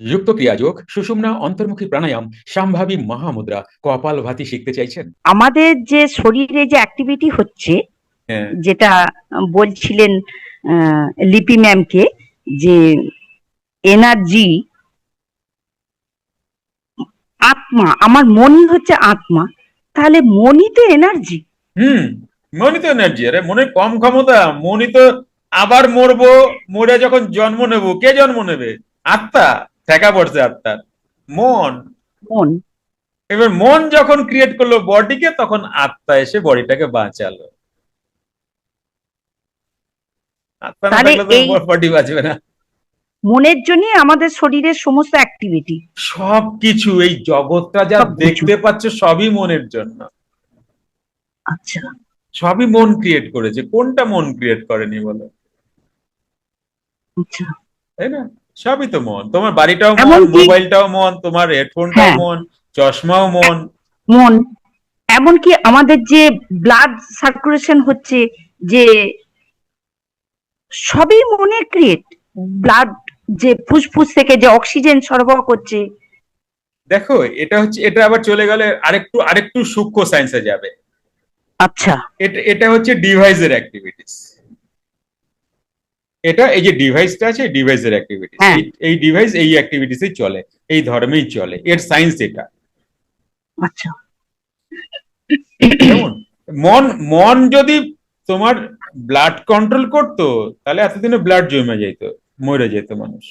যুক্ত ক্রিয়াযোগ সুষুম্না অন্তর্মুখী প্রাণায়াম সম্ভাবী মহামুদ্রা কপাল ভাতি শিখতে চাইছেন। আমাদের যে শরীরে যে অ্যাক্টিভিটি হচ্ছে হ্যাঁ। যেটা বলছিলেন লিপি ম্যামকে যে এনার্জি আত্মা আমার মনই হচ্ছে আত্মা তাহলে মনই তো এনার্জি হুম মনই তো এনার্জি আরে মনের কম ক্ষমতা মনই তো আবার মরবো মরে যখন জন্ম নেব কে জন্ম নেবে? আত্মা। ঠেকা পড়ছে আত্মার মন। মন। এবার মন যখন ক্রিয়েট করল বডিকে তখন আত্মা এসে বডিটাকে বাঁচালো। আত্মা না থাকলে তো বডি বাঁচবে না। মনের জন্যই আমাদের শরীরের সমস্ত অ্যাক্টিভিটি সবকিছু এই জগৎটা যা। দেখতে পাচ্ছ সবই মনের জন্য। আচ্ছা। সবই মন ক্রিয়েট করেছে। কোনটা মন ক্রিয়েট করেনি বলো? আচ্ছা। তাই না? সবই তো মন। তোমার বাড়িটাও মন মোবাইলটাও মন তোমার হেডফোনটাও হ্যাঁ। মন চশমাও মন। মন। এমনকি আমাদের যে ব্লাড সার্কুলেশন হচ্ছে যে সবই মনে ক্রিয়েট ব্লাড যে ফুসফুস থেকে যে অক্সিজেন সরবরাহ করছে। দেখো এটা হচ্ছে এটা আবার চলে গেলে আরেকটু আরেকটু সূক্ষ্ম সায়েন্সে যাবে। আচ্ছা। এটা এটা হচ্ছে ডিভাইসের অ্যাক্টিভিটিস এটা এই যে ডিভাইসটা আছে ডিভাইসের অ্যাক্টিভিটিস হ্যাঁ। এই ডিভাইস এই অ্যাক্টিভিটিসই চলে এই ধর্মেই চলে এর সায়েন্স এটা। আচ্ছা। মন মন যদি তোমার ব্লাড কন্ট্রোল করতো তাহলে এতদিনে ব্লাড জমে যেত মরে যেত মানুষ।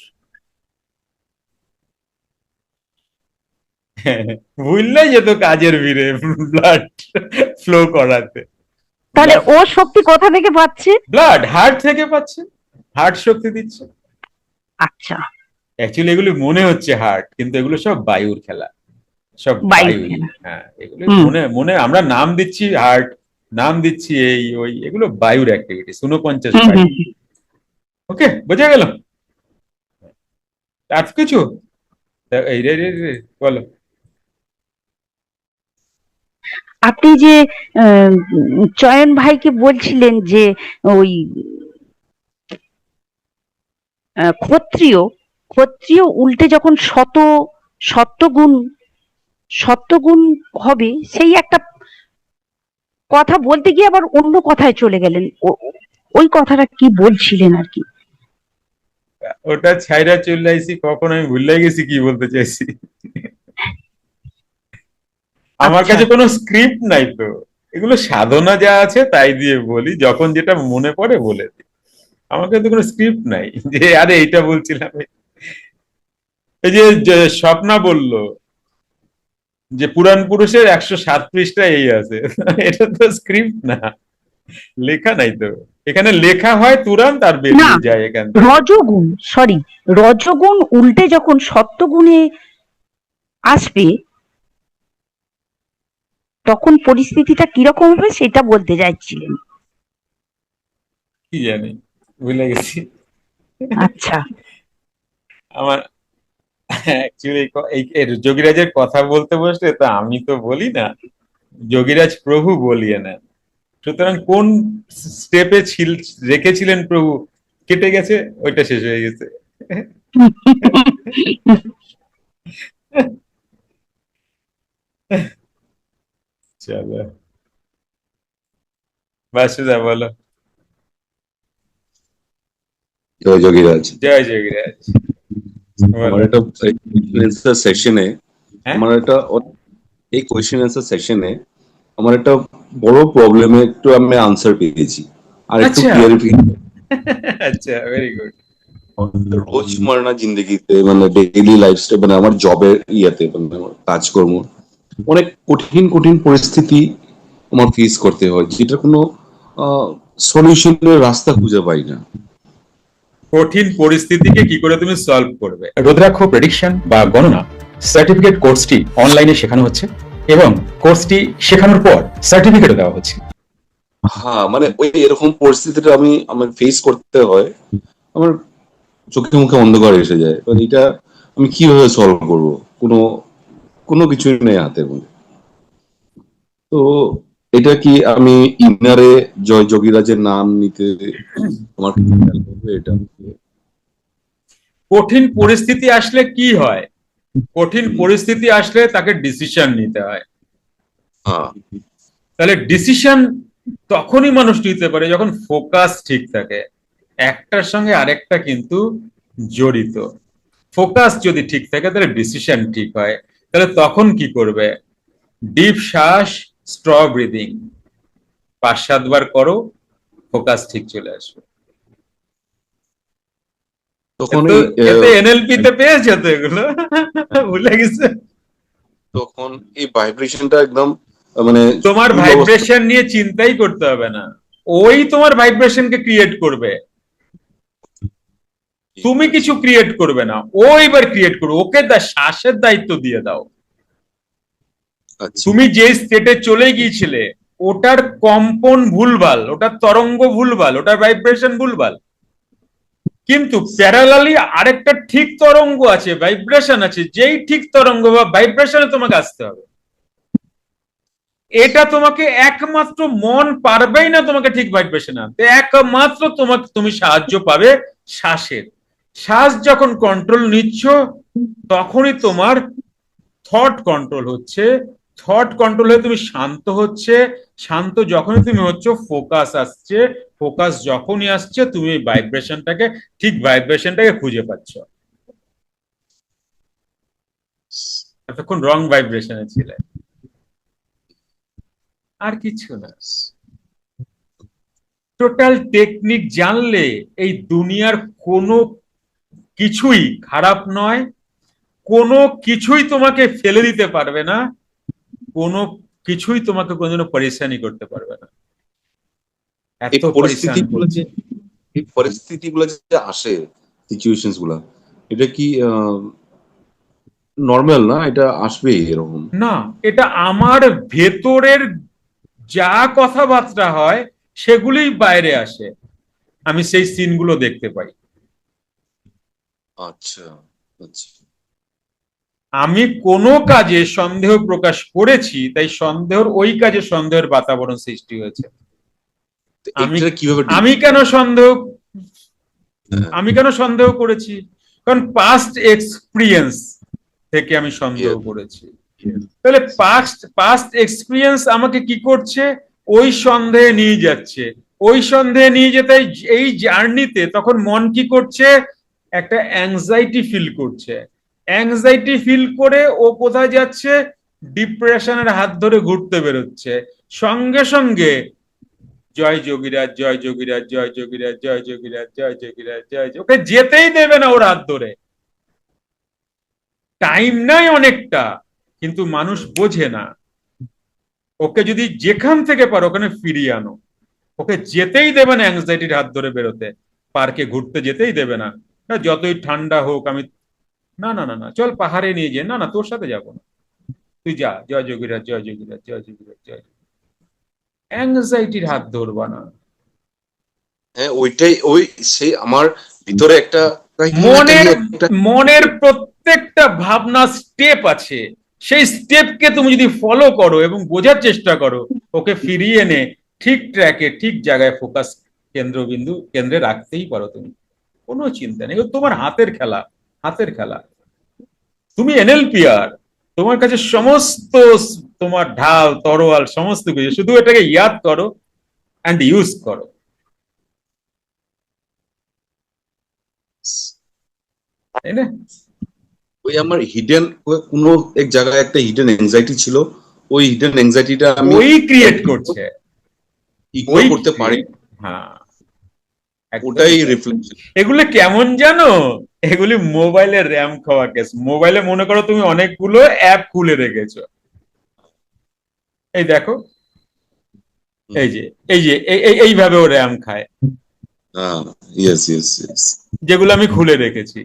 ভুললেই যেত কাজের ভিড়ে ব্লাড ফ্লো করাতে। তাহলে ও শক্তি কোথা থেকে পাচ্ছে? ব্লাড হার্ট থেকে পাচ্ছে। হার্ট শক্তি দিচ্ছে। আচ্ছা। অ্যাকচুয়ালি এগুলো মনে হচ্ছে হার্ট কিন্তু এগুলো সব বায়ুর খেলা। সব বায়ুর বায়ু হ্যাঁ এগুলো মনে মনে আমরা নাম দিচ্ছি হার্ট নাম দিচ্ছি এই ওই এগুলো বায়ুর অ্যাক্টিভিটিস উনপঞ্চাশ। ওকে বোঝা গেল? আর কিছু? এই রে রে রে বলো। আপনি যে চয়ন ভাইকে বলছিলেন যে ওই ক্ষত্রিয় ক্ষত্রিয় উল্টে যখন শত সত্যগুণ সত্যগুণ হবে সেই একটা কথা বলতে গিয়ে আবার অন্য কথায় চলে গেলেন। ওই কথাটা কি বলছিলেন আর কি? ওটা ছাইরা চলে কখন আমি ভুলে গেছি কি বলতে চাইছি। আমার আচ্ছা। কাছে কোনো স্ক্রিপ্ট নাই তো। এগুলো সাধনা যা আছে তাই দিয়ে বলি যখন যেটা মনে পড়ে বলে দিই। আমার কাছে তো কোনো স্ক্রিপ্ট নাই। যে আরে এইটা বলছিলাম। এই যে স্বপ্না বলল যে পুরাণ পুরুষের একশো সাত পৃষ্ঠা এই আছে। এটা তো স্ক্রিপ্ট না। লেখা নাই তো। এখানে লেখা হয় তুরান্ত আর বেরিয়ে যায় এখান রজগুণ সরি রজগুণ উল্টে যখন সত্যগুণে আসবে তখন পরিস্থিতিটা কীরকম হবে সেটা বলতে যাচ্ছিলেন কি জানি। ভুলে গেছি। আচ্ছা। আমার অ্যাকচুয়ালি যোগীরাজের কথা বলতে বসলে তা আমি তো বলি না। যোগীরাজ প্রভু বলিয়ে নেন সুতরাং কোন স্টেপে ছিল রেখেছিলেন প্রভু? কেটে গেছে ওইটা শেষ হয়ে গেছে। চলো। বাসুদা বলো। জয় যোগীরাজ জয় যোগীরাজ আমার একটা অ্যান্সার সেশনে হ্যাঁ? আমার একটা এই কোয়েশ্চেন অ্যান্সার সেশনে আমার একটা বড় প্রবলেমে একটু আমি আনসার পেয়েছি। আর একটু আচ্ছা। ক্লিয়ারিফিকেশন আচ্ছা ভেরি গুড রোজমার্রা জিন্দগিতে মানে ডেইলি লাইফস্টাইল মানে আমার জবের ইয়াতে মানে আমার কাজকর্ম অনেক কঠিন কঠিন পরিস্থিতি আমার ফেস করতে হয় যেটা কোনো সলিউশনের রাস্তা খুঁজে পাই না। কঠিন পরিস্থিতিকে কি করে তুমি সলভ করবে? রুদ্রাক্ষ প্রেডিকশন বা গণনা সার্টিফিকেট কোর্সটি অনলাইনে শেখানো হচ্ছে এবং কোর্সটি শেখানোর পর সার্টিফিকেটও দেওয়া হচ্ছে। হ্যাঁ মানে ওই এরকম পরিস্থিতিটা আমি, আমার ফেস করতে হয়, আমার চোখে মুখে অন্ধকার এসে যায়। এবার এটা আমি কীভাবে সলভ করব? কোনো কোনো কিছুই নেই হাতের মধ্যে। তো এটা কি আমি ইনারে জয় যোগীরাজের নাম নিতে আমার খেয়াল করবে এটা? কঠিন পরিস্থিতি আসলে কি হয়? কঠিন পরিস্থিতি আসলে তাকে ডিসিশন নিতে হয়। হ্যাঁ। তাহলে ডিসিশন তখনই মানুষ নিতে পারে যখন ফোকাস ঠিক থাকে। একটার সঙ্গে আরেকটা কিন্তু জড়িত। ফোকাস যদি ঠিক থাকে তাহলে ডিসিশন ঠিক হয়। তাহলে তখন কি করবে? ডিপ শ্বাস স্ট্র ব্রিদিং পাঁচ সাতবার করো ফোকাস ঠিক চলে আসবে। তখন এতে এনএলপি তে পেয়েছ তো এগুলো? ভুলে গেছে। তখন এই ভাইব্রেশনটা একদম মানে তোমার ভাইব্রেশন নিয়ে চিন্তাই করতে হবে না। ওই তোমার ভাইব্রেশনকে ক্রিয়েট করবে। তুমি কিছু ক্রিয়েট করবে না। ও এবার ক্রিয়েট করবে। ওকে দা শ্বাসের দায়িত্ব দিয়ে দাও। তুমি যে স্টেটে চলে গিয়েছিলে, ওটার কম্পন ভুলভাল, ওটার তরঙ্গ ভুলভাল, ওটার ভাইব্রেশন ভুলভাল। কিন্তু প্যারালালি আরেকটা ঠিক তরঙ্গ আছে ভাইব্রেশন আছে, যেই ঠিক তরঙ্গ বা ভাইব্রেশনে তোমাকে আসতে হবে। এটা তোমাকে একমাত্র মন পারবেই না তোমাকে ঠিক ভাইব্রেশন আনতে, একমাত্র তোমাকে তুমি সাহায্য পাবে শ্বাসের। শ্বাস যখন কন্ট্রোল নিচ্ছ, তখনই তোমার থট কন্ট্রোল হচ্ছে থট কন্ট্রোল হয়ে তুমি শান্ত হচ্ছে, শান্ত যখনই তুমি হচ্ছে ফোকাস আসছে ফোকাস যখনই আসছে, তুমি ভাইব্রেশনটাকে ঠিক ভাইব্রেশনটাকে খুঁজে পাচ্ছ। এতক্ষণ রং ভাইব্রেশনে ছিলে। আর কিছু না। টোটাল টেকনিক জানলে এই দুনিয়ার কোনো কিছুই খারাপ নয়, কোনো কিছুই তোমাকে ফেলে দিতে পারবে না। কোনো কিছুই তোমাকে কোনোদিনও পরিশানি করতে পারবে না। এত পরিস্থিতি যে এই পরিস্থিতি গুলো যে আসে সিচুয়েশনগুলা এটা কি নর্মাল না? এটা আসবেই এরকম? না এটা আমার ভেতরের যা কথাবার্তা হয় সেগুলোই বাইরে আসে। আমি সেই সিনগুলো দেখতে পাই। আচ্ছা আচ্ছা। আমি কোনো কাজে সন্দেহ প্রকাশ করেছি তাই সন্দেহর ওই কাজে সন্দেহের বাতাবরণ সৃষ্টি হয়েছে। আমি- আমি কেন সন্দেহ হ্যাঁ। আমি কেন সন্দেহ করেছি? কারণ পাস্ট এক্সপিরিয়েন্স থেকে আমি সন্দেহ করেছি। তাহলে পাস্ট পাস্ট এক্সপিরিয়েন্স আমাকে কি করছে? ওই সন্দেহে নিয়ে যাচ্ছে। ওই সন্দেহে নিয়ে যেতে এই জার্নিতে তখন মন কি করছে? একটা অ্যাংজাইটি ফিল করছে। অ্যাংজাইটি ফিল করে ও কোথায় যাচ্ছে? ডিপ্রেশনের হাত ধরে ঘুরতে বেরোচ্ছে। সঙ্গে সঙ্গে জয় যোগীরাজ জয় যোগীরাজ জয় যোগীরাজ জয় যোগীরাজ জয় যোগীরাজ জয় ওকে যেতেই দেবে না ওর হাত ধরে। টাইম নাই অনেকটা কিন্তু মানুষ বোঝে না। ওকে যদি যেখান থেকে পারো ওখানে ফিরিয়ে আনো। ওকে যেতেই দেবে না অ্যাংজাইটির হাত ধরে বেরোতে। পার্কে ঘুরতে যেতেই দেবে না, যতই ঠান্ডা হোক আমি না না না না চল পাহাড়ে নিয়ে যে না না তোর সাথে যাব না। তুই যা জয় যোগীরাজ জয় যোগীরাজ জয় যোগীরাজ জয় অ্যাংজাইটির হাত ধরবা না। হ্যাঁ ওইটাই ওই সেই আমার ভিতরে একটা মনের মনের প্রত্যেকটা ভাবনা স্টেপ আছে। সেই স্টেপকে তুমি যদি ফলো করো এবং বোঝার চেষ্টা করো ওকে ফিরিয়ে এনে ঠিক ট্র্যাকে ঠিক জায়গায় ফোকাস কেন্দ্রবিন্দু কেন্দ্রে রাখতেই পারো তুমি। কোনো চিন্তা নেই। তোমার হাতের খেলা। হাতের খেলা। তুমি এনএলপিআর তোমার কাছে সমস্ত তোমার ঢাল তরোয়াল সমস্ত কিছু শুধু এটাকে ইয়াদ করো অ্যান্ড ইউজ করো। তাই না? ওই আমার হিডেন কোনো এক জায়গায় একটা হিডেন এনজাইটি ছিল ওই হিডেন এনজাইটিটা আমি ওই ক্রিয়েট করছে। ইগনোর করতে পারি? হ্যাঁ। ওটাই। রিফ্লেকশন এগুলো কেমন জানো? এগুলি মোবাইলে র্যাম খাওয়া কেস মোবাইলে মনে করো তুমি অনেকগুলো অ্যাপ খুলে রেখেছো। এই দেখো। এই যে এই যে এই- এই- এইভাবে ও র্যাম খায়। হ্যাঁ যেগুলো আমি খুলে রেখেছি।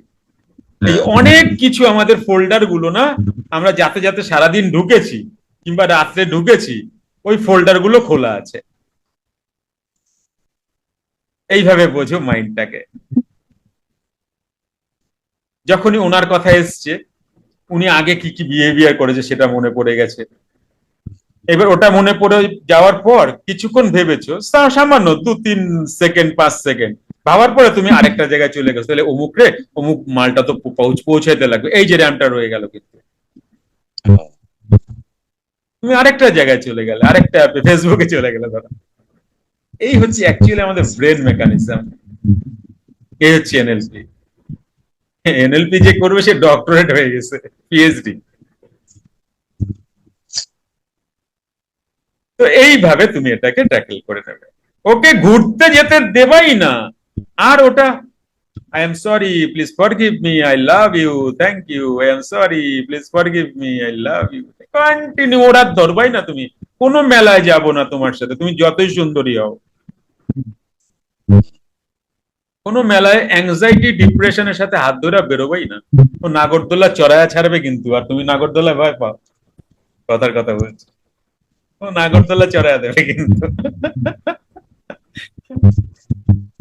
এই অনেক কিছু আমাদের ফোল্ডারগুলো না আমরা যাতে যাতে সারাদিন ঢুকেছি কিংবা রাত্রে ঢুকেছি ওই ফোল্ডারগুলো খোলা আছে। এইভাবে বোঝো মাইন্ডটাকে যখনই ওনার কথা এসছে, উনি আগে কি কি বিহেভিয়ার করেছে সেটা মনে পড়ে গেছে। এবার ওটা মনে পড়ে যাওয়ার পর কিছুক্ষণ ভেবেছো সামান্য দু তিন সেকেন্ড পাঁচ সেকেন্ড ভাবার পরে তুমি আরেকটা জায়গায় চলে গেছো। তাহলে অমুক রে, অমুক মালটা তো পৌঁছ- পৌঁছাইতে লাগবে এই যে র্যামটা রয়ে গেল কিন্তু। তুমি আরেকটা জায়গায় চলে গেলে, আরেকটা অ্যাপে ফেসবুকে চলে গেলে ধরো। এই হচ্ছে অ্যাকচুয়ালি আমাদের ব্রেন মেকানিজম এই হচ্ছে এনএলপি এনএলপি যে করবে সে ডক্টরেট হয়ে গেছে পিএইচডি তো এইভাবে তুমি এটাকে ট্যাকেল করে নেবে। ওকে ঘুরতে যেতে দেবাই না। আর ওটা I am sorry please forgive me I love you thank you I am sorry please forgive me I love you continue ওরা ধরবাই না তুমি। কোনো মেলায় যাব না তোমার সাথে। তুমি যতই সুন্দরী হও। কোনো মেলায় অ্যাংজাইটি ডিপ্রেশনের সাথে হাত ধরে বেরোবাই না। ও নাগরদোলা চড়ায়া ছাড়বে কিন্তু, আর তুমি নাগরদোলা ভয় পাও। কথার কথা বলছি। ও নাগরদোলা চড়ায়া দেবে কিন্তু।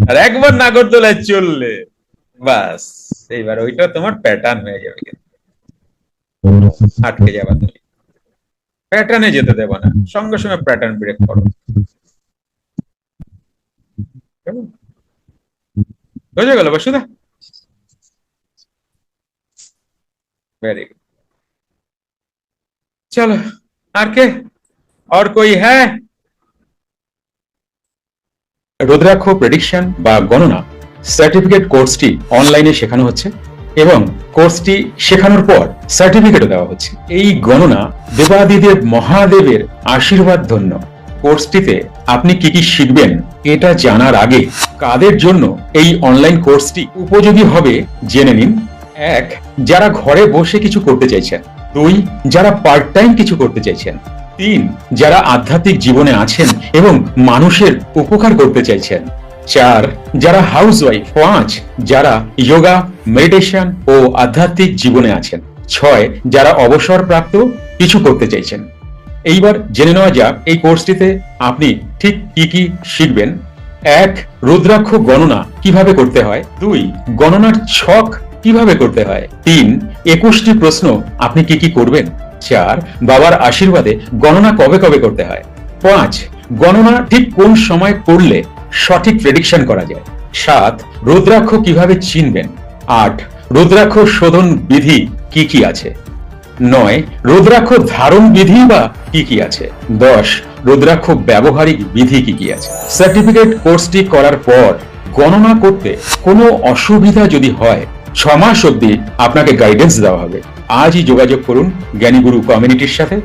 আর একবার নাগরদোলায় চললে বাস, এইবার ওইটা তোমার প্যাটার্ন হয়ে যাবে কিন্তু। আটকে যাবা তুমি। প্যাটার্নে যেতে দেবো না। সঙ্গে সঙ্গে প্যাটার্ন ব্রেক করো। কেমন? হয়ে গেল বাসুদা ভেরি গুড চলো আর কে আর কই হ্যাঁ রুদ্রাক্ষ প্রেডিকশন বা গণনা সার্টিফিকেট কোর্সটি অনলাইনে শেখানো হচ্ছে এবং কোর্সটি শেখানোর পর সার্টিফিকেটও দেওয়া হচ্ছে। এই গণনা দেবাদিদেব মহাদেবের আশীর্বাদ ধন্য। কোর্সটিতে আপনি কি কি শিখবেন, এটা জানার আগে কাদের জন্য এই অনলাইন কোর্সটি উপযোগী হবে জেনে নিন। এক, যারা ঘরে বসে কিছু করতে চাইছেন। দুই, যারা পার্ট টাইম কিছু করতে চাইছেন। তিন, যারা আধ্যাত্মিক জীবনে আছেন এবং মানুষের উপকার করতে চাইছেন। চার, যারা হাউস ওয়াইফ পাঁচ, যারা যোগা মেডিটেশন ও আধ্যাত্মিক জীবনে আছেন। ছয়, যারা অবসরপ্রাপ্ত কিছু করতে চাইছেন। এইবার জেনে নেওয়া যাক এই কোর্সটিতে আপনি ঠিক কি কি শিখবেন। এক, রুদ্রাক্ষ গণনা কীভাবে করতে হয়। দুই, গণনার ছক কীভাবে করতে হয়। তিন, একুশটি প্রশ্ন আপনি কি কি করবেন। চার, বাবার আশীর্বাদে গণনা কবে কবে করতে হয়। পাঁচ, গণনা ঠিক কোন সময় করলে সঠিক প্রেডিকশন করা যায়। সাত, রুদ্রাক্ষ কীভাবে চিনবেন। আট, রুদ্রাক্ষ শোধন বিধি কি কি আছে। নয়, রুদ্রাক্ষ ধারণ বিধি বা কি কি আছে? দশ, রুদ্রাক্ষ ব্যবহারিক বিধি কি কি আছে? সার্টিফিকেট কোর্সটি করার পর গণনা করতে কোনো অসুবিধা যদি হয় ছ মাস অব্দি আপনাকে গাইডেন্স দেওয়া হবে। আজই যোগাযোগ করুন জ্ঞানীগুরু কমিউনিটির সাথে।